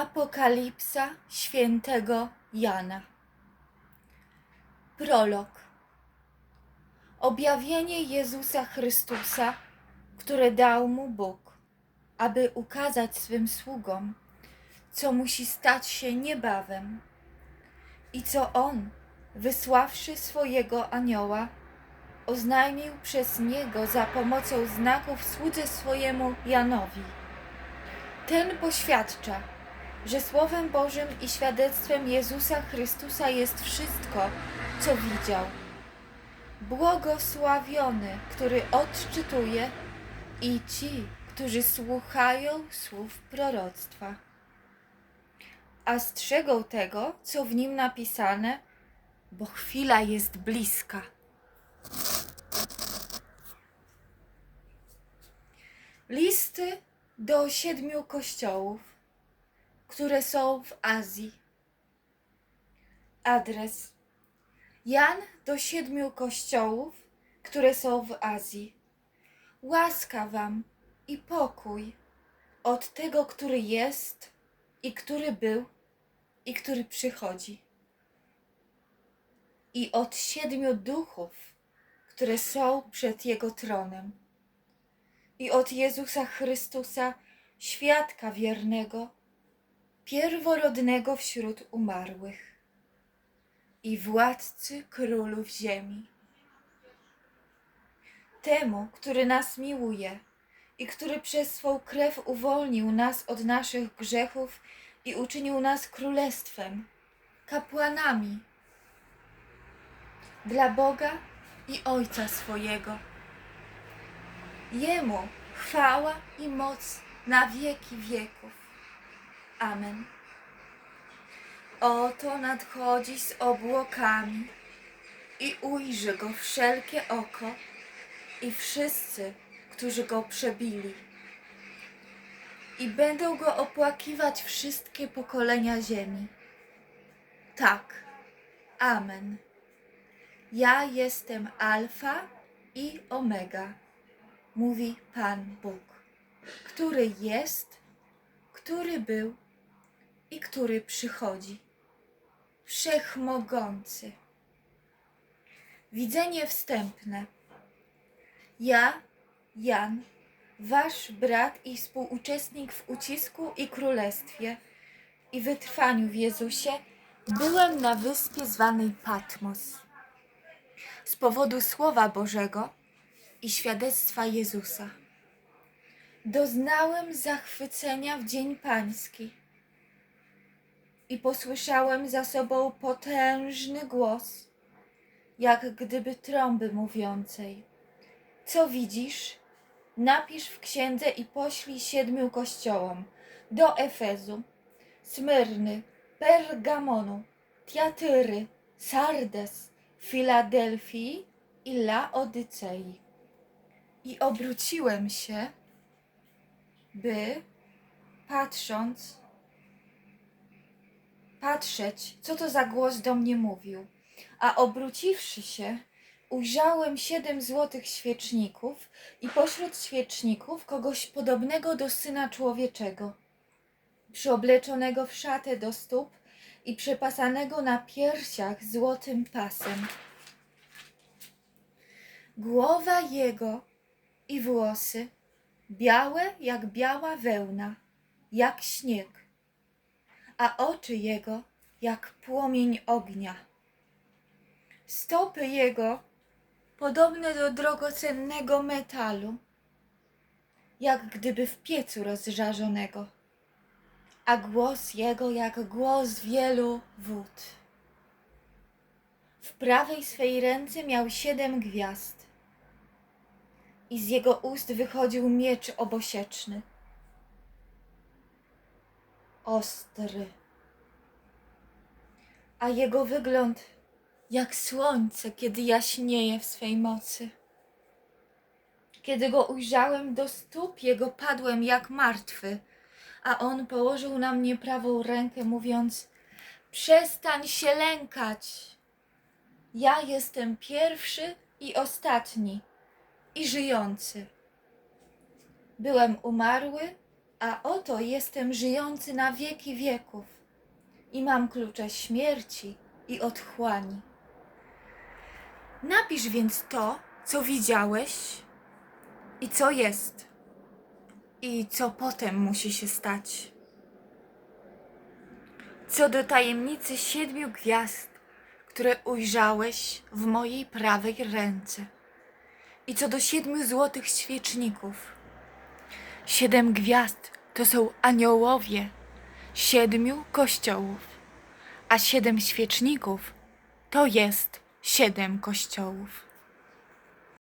Apokalipsa świętego Jana. Prolog. Objawienie Jezusa Chrystusa, które dał mu Bóg, aby ukazać swym sługom, co musi stać się niebawem i co On, wysławszy swojego anioła, oznajmił przez niego za pomocą znaków słudze swojemu Janowi. Ten poświadcza, że Słowem Bożym i świadectwem Jezusa Chrystusa jest wszystko, co widział. Błogosławiony, który odczytuje i ci, którzy słuchają słów proroctwa. A strzegą tego, co w nim napisane, bo chwila jest bliska. Listy do siedmiu kościołów, które są w Azji. Adres: Jan do siedmiu kościołów, które są w Azji. Łaska wam i pokój od tego, który jest i który był i który przychodzi. I od siedmiu duchów, które są przed Jego tronem i od Jezusa Chrystusa, świadka wiernego, pierworodnego wśród umarłych i władcy królów ziemi. Temu, który nas miłuje i który przez swą krew uwolnił nas od naszych grzechów i uczynił nas królestwem, kapłanami dla Boga i Ojca swojego. Jemu chwała i moc na wieki wieków. Amen. Oto nadchodzi z obłokami i ujrzy go wszelkie oko i wszyscy, którzy go przebili. I będą go opłakiwać wszystkie pokolenia ziemi. Tak. Amen. Ja jestem Alfa i Omega mówi Pan Bóg, który jest, który był i który przychodzi. Wszechmogący. Widzenie wstępne. Ja, Jan, wasz brat i współuczestnik w ucisku i królestwie i wytrwaniu w Jezusie, byłem na wyspie zwanej Patmos. Z powodu Słowa Bożego, i świadectwa Jezusa. Doznałem zachwycenia w dzień Pański i posłyszałem za sobą potężny głos, jak gdyby trąby mówiącej: Co widzisz? Napisz w księdze i poślij siedmiu kościołom do Efezu, Smyrny, Pergamonu, Tiatyry, Sardes, Filadelfii i Laodycei. I obróciłem się, by patrząc, patrzeć, co to za głos do mnie mówił. A obróciwszy się, ujrzałem siedem złotych świeczników i pośród świeczników kogoś podobnego do syna człowieczego, przyobleczonego w szatę do stóp i przepasanego na piersiach złotym pasem. Głowa jego i włosy, białe jak biała wełna, jak śnieg, a oczy jego jak płomień ognia. Stopy jego podobne do drogocennego metalu, jak gdyby w piecu rozżarzonego, a głos jego jak głos wielu wód. W prawej swej ręce miał siedem gwiazd i z jego ust wychodził miecz obosieczny. Ostry. A jego wygląd jak słońce, kiedy jaśnieje w swej mocy. Kiedy go ujrzałem do stóp jego, padłem jak martwy, a on położył na mnie prawą rękę, mówiąc: Przestań się lękać. Ja jestem pierwszy i ostatni i żyjący. Byłem umarły, A oto jestem żyjący na wieki wieków i mam klucze śmierci i otchłani. Napisz więc to, co widziałeś i co jest, i co potem musi się stać. Co do tajemnicy siedmiu gwiazd, które ujrzałeś w mojej prawej ręce, i co do siedmiu złotych świeczników. Siedem gwiazd to są aniołowie siedmiu kościołów, a siedem świeczników to jest siedem kościołów.